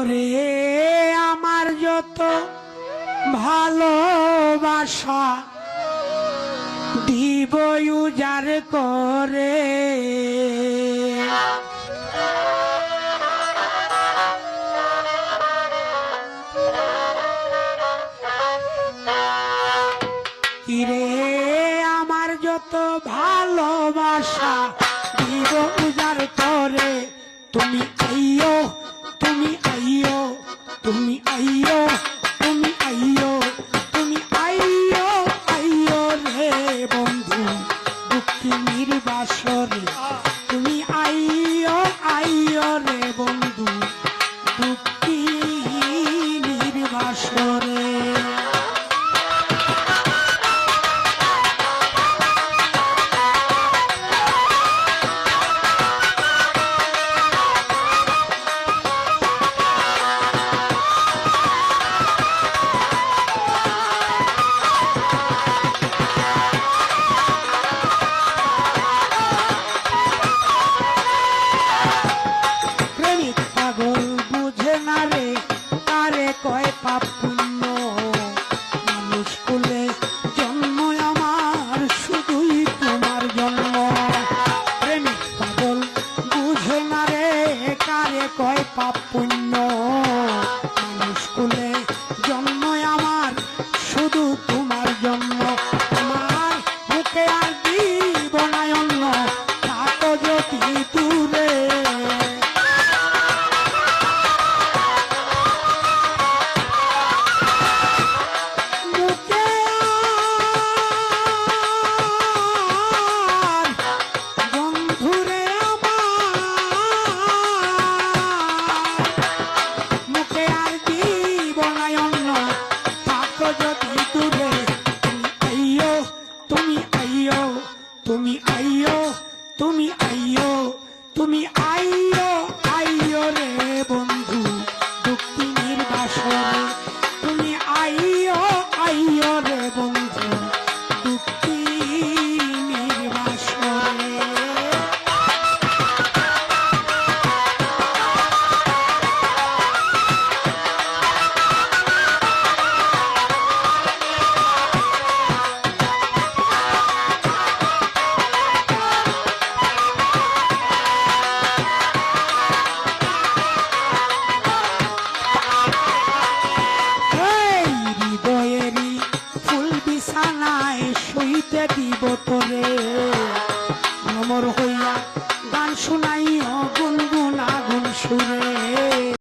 ওরে আমার যত ভালোবাসা দিব উজার করে। কিরে আমার যত ভালোবাসা দিব উজার করে। তুমি আইও তুমি আইও তুমি আইও তুমি আইও তুমি আইও আইও রে বন্ধু দুঃখী বাসরে পুণ্য মানুষ কুলে জন্ম আমার শুধু তোমার জন্ম। আইও তুমি আইও তুমি আইও আইও রে বন্ধু। অমর হইয়া গান শুনাইয়া গুনগুন আগুন সুরে।